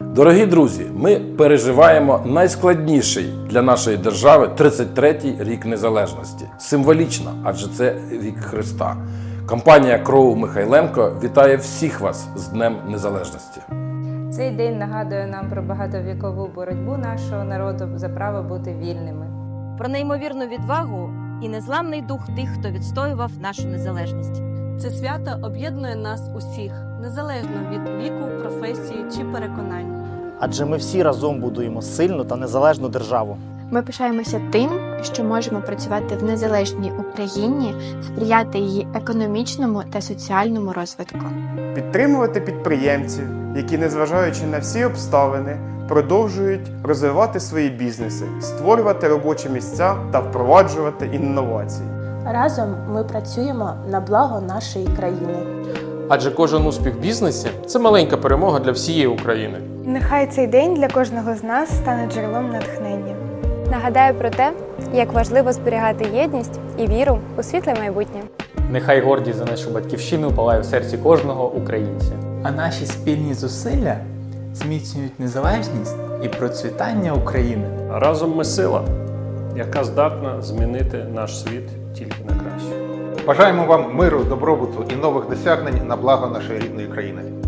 Дорогі друзі, ми переживаємо найскладніший для нашої держави 33-й рік незалежності. Символічно, адже це рік Христа. Компанія Кроу Михайленко вітає всіх вас з Днем Незалежності. Цей день нагадує нам про багатовікову боротьбу нашого народу за право бути вільними. про неймовірну відвагу і незламний дух тих, хто відстоював нашу незалежність. Це свято об'єднує нас усіх, незалежно від віку, професії чи переконань. Адже ми всі разом будуємо сильну та незалежну державу. Ми пишаємося тим, що можемо працювати в незалежній Україні, сприяти її економічному та соціальному розвитку. підтримувати підприємців, які, незважаючи на всі обставини, продовжують розвивати свої бізнеси, створювати робочі місця та впроваджувати інновації. Разом ми працюємо на благо нашої країни. Адже кожен успіх в бізнесі це маленька перемога для всієї України. Нехай цей день для кожного з нас стане джерелом натхнення. Нагадаю про те, як важливо зберігати єдність і віру у світле майбутнє. Нехай гордість за нашу батьківщину палає в серці кожного українця. А наші спільні зусилля зміцнюють незалежність і процвітання України. Разом ми сила, яка здатна змінити наш світ тільки на. Бажаємо вам миру, добробуту і нових досягнень на благо нашої рідної країни.